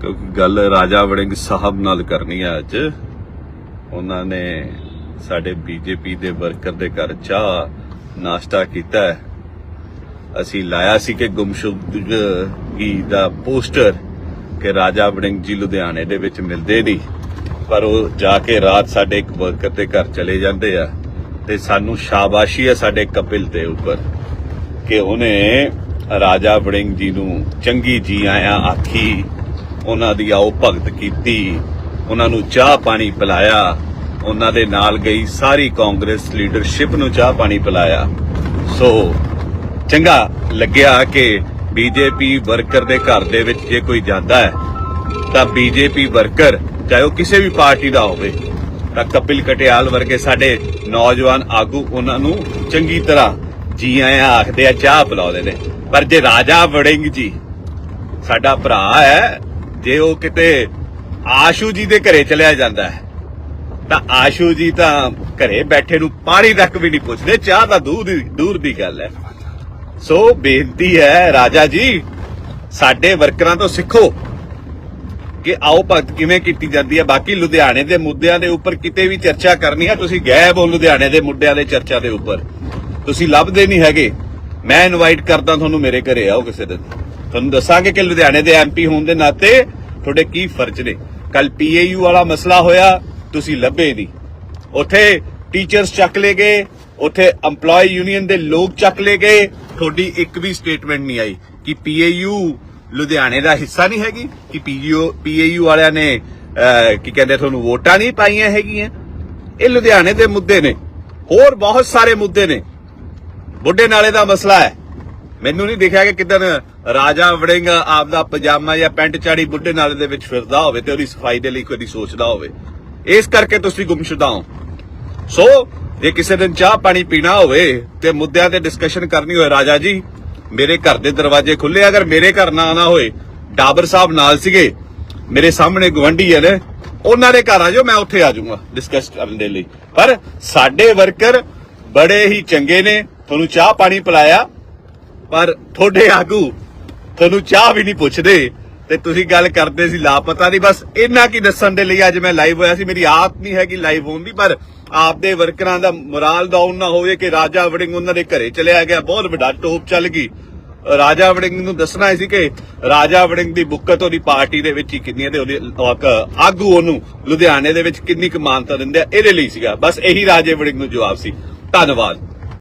ਕਿਉਂਕਿ ਗੱਲ ਰਾਜਾ ਵੜਿੰਗ ਸਾਹਿਬ ਨਾਲ ਕਰਨੀ ਆ ਅੱਜ। ਉਹਨਾਂ ਨੇ ਸਾਡੇ ਬੀਜੇਪੀ ਦੇ ਵਰਕਰ ਦੇ ਘਰ ਚਾਹ ਨਾਸ਼ਤਾ ਕੀਤਾ। ਹੈ ਅਸੀਂ ਲਾਇਆ ਸੀ ਕਿ ਗੁੰਮਸ਼ੁਦਗੀ ਦਾ ਪੋਸਟਰ ਕਿ ਰਾਜਾ ਵੜਿੰਗ ਜੀ ਲੁਧਿਆਣੇ ਦੇ ਵਿੱਚ ਮਿਲਦੇ ਨਹੀਂ ਪਰ ਉਹ ਜਾ ਕੇ ਰਾਤ ਸਾਡੇ ਇੱਕ ਵਰਕਰ ਦੇ ਘਰ ਚਲੇ ਜਾਂਦੇ ਆ ਤੇ ਸਾਨੂੰ ਸ਼ਾਬਾਸ਼ੀ ਹੈ ਸਾਡੇ ਕਪਿਲ ਦੇ ਉੱਪਰ ਕਿ ਉਹਨੇ ਰਾਜਾ ਵੜਿੰਗ ਜੀ ਨੂੰ ਚੰਗੀ ਜੀ ਆਇਆ ਆਖੀ ਉਹਨਾਂ ਦੀ ਆਓ ਭਗਤ ਕੀਤੀ। ਉਹਨਾਂ ਨੂੰ ਚਾਹ ਪਾਣੀ ਪਿਲਾਇਆ। ਉਹਨਾਂ ਦੇ ਨਾਲ ਗਈ ਸਾਰੀ ਕਾਂਗਰਸ ਲੀਡਰਸ਼ਿਪ ਨੂੰ ਚਾਹ ਪਾਣੀ ਪਿਲਾਇਆ। ਸੋ ਚੰਗਾ ਲੱਗਿਆ ਕਿ ਬੀਜੇਪੀ ਵਰਕਰ ਦੇ ਘਰ ਦੇ ਵਿੱਚ ਜੇ ਕੋਈ ਜਾਂਦਾ ਹੈ, ਤਾਂ ਬੀਜੇਪੀ ਵਰਕਰ, ਚਾਹੇ ਉਹ ਕਿਸੇ ਵੀ ਪਾਰਟੀ ਦਾ ਹੋਵੇ, ਤਾਂ ਕਪਿਲ ਕਟਿਆਲ ਵਰਗੇ ਸਾਡੇ ਨੌਜਵਾਨ ਆਗੂ ਉਹਨਾਂ ਨੂੰ ਚੰਗੀ ਤਰ੍ਹਾਂ ਜੀ ਆਇਆਂ ਆਖਦੇ ਆ, ਚਾਹ ਪਿਲਾਉਂਦੇ ਨੇ। ਪਰ ਜੇ ਰਾਜਾ ਵੜਿੰਗ ਜੀ, ਸਾਡਾ ਭਰਾ ਹੈ ਜੇ ਉਹ ਕਿਤੇ ਆਸ਼ੂ ਜੀ ਦੇ ਘਰੇ ਚਲਿਆ ਜਾਂਦਾ ਹੈ, ਤਾਂ ਆਸ਼ੂ ਜੀ ਤਾਂ ਘਰੇ ਬੈਠੇ ਨੂੰ ਪਾਣੀ ਤੱਕ ਵੀ ਨਹੀਂ ਪੁੱਛਦੇ, ਚਾਹ ਤਾਂ ਦੂਰ ਦੀ ਦੂਰ ਦੀ ਗੱਲ ਹੈ। ਸੋ ਬੇਨਤੀ ਹੈ ਰਾਜਾ ਜੀ, ਸਾਡੇ ਵਰਕਰਾਂ ਤੋਂ ਸਿੱਖੋ ਕਿ ਆਓ ਭਗਤ ਕਿਵੇਂ ਕੀਤੀ ਜਾਂਦੀ ਹੈ। ਬਾਕੀ ਲੁਧਿਆਣੇ ਦੇ ਮੁੱਦਿਆਂ ਦੇ ਉੱਪਰ ਕਿਤੇ ਵੀ ਚਰਚਾ ਕਰਨੀ ਹੈ, ਤੁਸੀਂ ਗਾਇਬ ਹੋ ਲੁਧਿਆਣੇ ਦੇ ਮੁੱਦਿਆਂ ਦੇ ਚਰਚਾ ਦੇ ਉੱਪਰ। ਤੁਸੀਂ ਲੱਭਦੇ ਨਹੀਂ ਹੈਗੇ। ਮੈਂ ਇਨਵਾਈਟ ਕਰਦਾ ਤੁਹਾਨੂੰ ਮੇਰੇ ਘਰੇ ਆਓ ਕਿਸੇ ਦਿਨ। ਤੁਹਾਨੂੰ ਦੱਸਾਂਗੇ ਕਿ ਲੁਧਿਆਣੇ ਦੇ ਐਮਪੀ ਹੋਣ ਦੇ ਨਾਤੇ ਤੁਹਾਡੇ ਕੀ ਫਰਜ਼ ਨੇ? ਕੱਲ ਪੀਏਯੂ ਵਾਲਾ ਮਸਲਾ ਹੋਇਆ, ਤੁਸੀਂ ਲੱਭੇ ਨਹੀਂ। ਉੱਥੇ ਟੀਚਰਸ ਚੱਕ ਲਏ ਗਏ, ਉੱਥੇ EMPLOYE ਯੂਨੀਅਨ ਦੇ ਲੋਕ ਚੱਕ ਲਏ ਗਏ। ਤੁਹਾਡੀ ਇੱਕ ਵੀ ਸਟੇਟਮੈਂਟ ਨਹੀਂ ਆਈ ਕਿ ਪੀਏਯੂ ਲੁਧਿਆਣੇ ਦਾ ਹਿੱਸਾ ਨਹੀਂ ਹੈਗੀ, ਕਿ ਪੀਯੂ ਪੀਏਯੂ ਵਾਲਿਆਂ ਨੇ ਕੀ ਕਹਿੰਦੇ ਤੁਹਾਨੂੰ ਵੋਟਾਂ ਨਹੀਂ ਪਾਈਆਂ ਹੈਗੀਆਂ। ਇਹ ਲੁਧਿਆਣੇ ਦੇ ਮੁੱਦੇ ਨੇ। ਹੋਰ ਬਹੁਤ ਸਾਰੇ ਮੁੱਦੇ ਨੇ। ਬੁੱਢੇ ਨਾਲੇ ਦਾ ਮਸਲਾ ਹੈ। ਮੈਨੂੰ ਨਹੀਂ ਦੇਖਿਆ ਕਿ ਕਿਦਨ ਰਾਜਾ ਵੜਿੰਗ ਆਪਦਾ ਪਜਾਮਾ ਜਾਂ ਪੈਂਟ ਚਾੜੀ ਬੁੱਢੇ ਨਾਲੇ ਦੇ ਵਿੱਚ ਫਿਰਦਾ ਹੋਵੇ ਤੇ ਉਹਦੀ ਸਫ਼ਾਈ ਦੇ ਲਈ ਕੋਈ ਸੋਚਦਾ ਹੋਵੇ। ਇਸ ਕਰਕੇ ਤੁਸੀਂ ਗੁੰਮਸ਼ੁਦਾ ਹੋ। ਸੋ, ਜੇ ਕਿਸੇ ਦਿਨ ਚਾਹ ਪਾਣੀ ਪੀਣਾ ਹੋਵੇ ਤੇ ਮੁੱਦਿਆਂ ਤੇ ਡਿਸਕਸ਼ਨ ਕਰਨੀ ਹੋਵੇ ਰਾਜਾ ਜੀ, ਮੇਰੇ ਘਰ ਦੇ ਦਰਵਾਜ਼ੇ ਖੁੱਲੇ ਅਗਰ ਮੇਰੇ ਘਰ ਨਾ ਆਣਾ ਹੋਏ, ਡਾਬਰ ਸਾਹਿਬ ਨਾਲ ਸੀਗੇ, ਮੇਰੇ ਸਾਹਮਣੇ ਗਵੰਡੀ ਹੈ ਨੇ, ਉਹਨਾਂ ਦੇ ਘਰ ਆ ਜਾਓ, ਮੈਂ ਉੱਥੇ ਆ ਜਾਊਂਗਾ ਡਿਸਕਸ ਕਰਨ ਦੇ ਲਈ। ਪਰ ਸਾਡੇ ਵਰਕਰ ਬੜੇ ਹੀ ਚੰਗੇ ਨੇ, ਤੁਹਾਨੂੰ ਚਾਹ ਪਾਣੀ ਪਿਲਾਇਆ, ਪਰ ਤੁਹਾਡੇ ਆਗੂ ਤੁਹਾਨੂੰ ਚਾਹ ਵੀ ਨਹੀਂ ਪੁੱਛਦੇ ਤੇ ਤੁਸੀਂ ਗੱਲ ਕਰਦੇ ਸੀ ਲਾਪਤਾ ਦੀ। ਬਸ ਇੰਨਾ ਕੀ ਦੱਸਣ ਦੇ ਲਈ ਅੱਜ ਮੈਂ ਲਾਈਵ ਹੋਇਆ ਸੀ। ਮੇਰੀ ਆਦਤ ਨਹੀਂ ਹੈ ਕਿ ਲਾਈਵ ਹੋਣ ਦੀ, ਪਰ ਆਪਦੇ ਵਰਕਰਾਂ ਦਾ ਮੋਰਾਲ ਡਾਊਨ ਨਾ ਹੋਵੇ ਕਿ ਰਾਜਾ ਵੜਿੰਗ ਉਹਨਾਂ ਦੇ ਘਰੇ ਚਲਿਆ ਗਿਆ। ਬਹੁਤ ਵੱਡਾ ਟੋਪ ਚੱਲ ਗਈ। ਰਾਜਾ ਵੜਿੰਗ ਨੂੰ ਦੱਸਣਾ ਸੀ ਕਿ ਰਾਜਾ ਵੜਿੰਗ ਦੀ ਬੁੱਕਤ ਉਹਦੀ ਪਾਰਟੀ ਦੇ ਵਿੱਚ ਹੀ ਕਿੰਨੀ ਤੇ ਉਹਦੇ ਆਗੂ ਉਹਨੂੰ ਲੁਧਿਆਣੇ ਦੇ ਵਿੱਚ ਕਿੰਨੀ ਕੁ ਮਾਨਤਾ ਦਿੰਦੇ ਆ, ਇਹਦੇ ਲਈ ਸੀਗਾ। ਬਸ ਇਹੀ ਰਾਜੇ ਵੜਿੰਗ ਨੂੰ ਜਵਾਬ ਸੀ। ਧੰਨਵਾਦ।